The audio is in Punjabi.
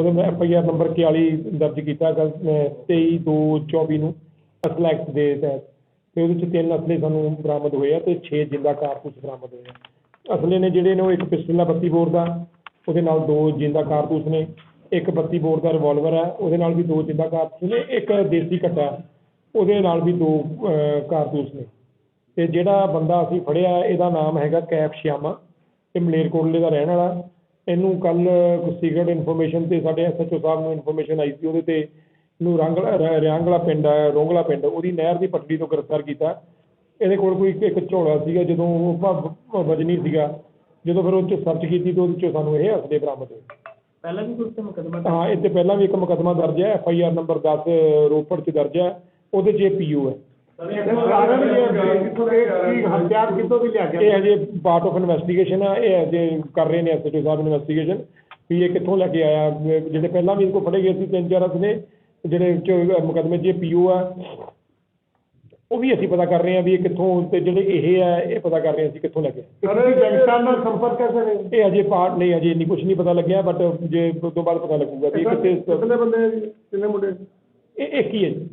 ਉਹਦੇ ਮੈਂ ਐਫ ਆਈ ਆਰ ਨੰਬਰ 41 ਦਰਜ ਕੀਤਾ ਗਾ 23 2 24 ਨੂੰ ਅਸਲ ਐਕਟ ਦੇ ਤਹਿਤ। ਤੇ ਉਹਦੇ ਚ ਤਿੰਨ ਅਸਲੇ ਸਾਨੂੰ ਬਰਾਮਦ ਹੋਏ ਆ ਤੇ 6 ਜਿੰਦਾ ਕਾਰਤੂਸ ਬਰਾਮਦ ਹੋਏ ਆ। ਅਸਲੇ ਨੇ ਜਿਹੜੇ ਨੇ ਉਹ ਇੱਕ ਪਿਸਟਲ ਆ 32 ਬੋਰ ਦਾ, ਉਹਦੇ ਨਾਲ ਦੋ ਜਿੰਦਾ ਕਾਰਤੂਸ ਨੇ, ਇੱਕ 32 ਬੋਰ ਦਾ ਰਿਵਾਲਵਰ ਹੈ, ਉਹਦੇ ਨਾਲ ਵੀ ਦੋ ਜਿੰਦਾ ਕਾਰਤੂਸ ਨੇ, ਇੱਕ ਦੇਸੀ ਕੱਟਾ ਉਹਦੇ ਨਾਲ ਵੀ ਦੋ ਕਾਰਤੂਸ ਨੇ। ਤੇ ਜਿਹੜਾ ਬੰਦਾ ਅਸੀਂ ਫੜਿਆ, ਇਹਦਾ ਨਾਮ ਹੈਗਾ ਕੈਪ ਸ਼ਿਆਮਾ, ਇਹ ਮਲੇਰਕੋਟਲੇ ਦਾ ਰਹਿਣ ਵਾਲਾ। ਇਹਨੂੰ ਕੱਲ ਸੀਕ੍ਰੇਟ ਇਨਫੋਰਮੇਸ਼ਨ ਤੇ ਸਾਡੇ ਐਸਐਚਓ ਸਾਹਿਬ ਨੂੰ ਇਨਫੋਰਮੇਸ਼ਨ ਆਈ ਸੀ ਉਹਦੇ ਤੇ ਇਹਨੂੰ ਰੰਗਲਾ ਰਿਆਂਗਲਾ ਪਿੰਡ ਹੈ ਰੋਂਗਲਾ ਪਿੰਡ ਉਹਦੀ ਨਹਿਰ ਦੀ ਪੱਟੜੀ ਤੋਂ ਗ੍ਰਿਫਤਾਰ ਕੀਤਾ। ਇਹਦੇ ਕੋਲ ਕੋਈ ਇੱਕ- ਝੋਲਾ ਸੀਗਾ ਜਦੋਂ ਉਹ ਭ- ਵਜਨੀ ਸੀਗਾ ਜਦੋਂ ਫਿਰ ਉਹ 'ਚ ਸਰਚ ਕੀਤੀ ਤੇ ਉਹਦੇ 'ਚੋਂ ਸਾਨੂੰ ਇਹ ਅਸਲੇ ਬਰਾਮਦ ਹੋਏ। ਪਹਿਲਾਂ ਵੀ ਕੋਈ ਮੁਕਦਮਾ ਹਾਂ ਤੇ ਪਹਿਲਾਂ ਵੀ ਇੱਕ ਮੁਕੱਦਮਾ ਦਰਜ ਹੈ F I R number 10 Ropar 'ਚ ਦਰਜ ਹੈ ਉਹਦੇ 'ਚ ਇਹ ਪੀਓ ਹੈ। ਹਥਿਆਰ ਕਿੱਥੋਂ ਵੀ ਲਿਆ ਇਹ ਹਜੇ ਪਾਰਟ ਆਫ ਇਨਵੈਸਟੀਗੇਸ਼ਨ ਆ ਇਹ ਹਜੇ ਕਰ ਰਹੇ ਨੇ ਐਸਐਚਓ ਸਾਹਿਬ ਇਨਵੈਸਟੀਗੇਸ਼ਨ ਵੀ ਇਹ ਕਿੱਥੋਂ ਲੈ ਕੇ ਆਇਆ ਜਿਹੜੇ ਪਹਿਲਾਂ ਵੀ ਕੋਲ ਫੜੇ ਗਏ ਸੀ ਤਿੰਨ ਚਾਰ ਅਸਲੇ ਜਿਹੜੇ ਮੁਕੱਦਮੇ 'ਚ ਪੀਓ ਆ ਉਹ ਵੀ ਅਸੀਂ ਪਤਾ ਕਰ ਰਹੇ ਹਾਂ ਵੀ ਇਹ ਕਿੱਥੋਂ ਤੇ ਜਿਹੜੇ ਇਹ ਆ ਇਹ ਪਤਾ ਕਰ ਰਹੇ ਹਾਂ ਅਸੀਂ ਕਿੱਥੋਂ ਲੈ ਕੇ ਆਏ। ਤੁਸੀਂ ਗੈਂਗਸਟਰ ਨਾਲ ਸੰਪਰਕ ਕਰ ਸਕਦੇ ਇਹ ਹਜੇ ਪਾਰਟ ਨਹੀਂ ਹਜੇ ਇੰਨੀ ਕੁਝ ਨਹੀਂ ਪਤਾ ਲੱਗਿਆ ਬਟ ਜੇ ਤੋਂ ਬਾਅਦ ਪਤਾ ਲੱਗੂਗਾ ਵੀ ਕਿੱਥੇ ਕਿੰਨੇ ਬੰਦੇ ਜੀ? ਕਿੰਨੇ ਮੁੰਡੇ ਇਹ ਇੱਕ ਹੀ ਹੈ ਜੀ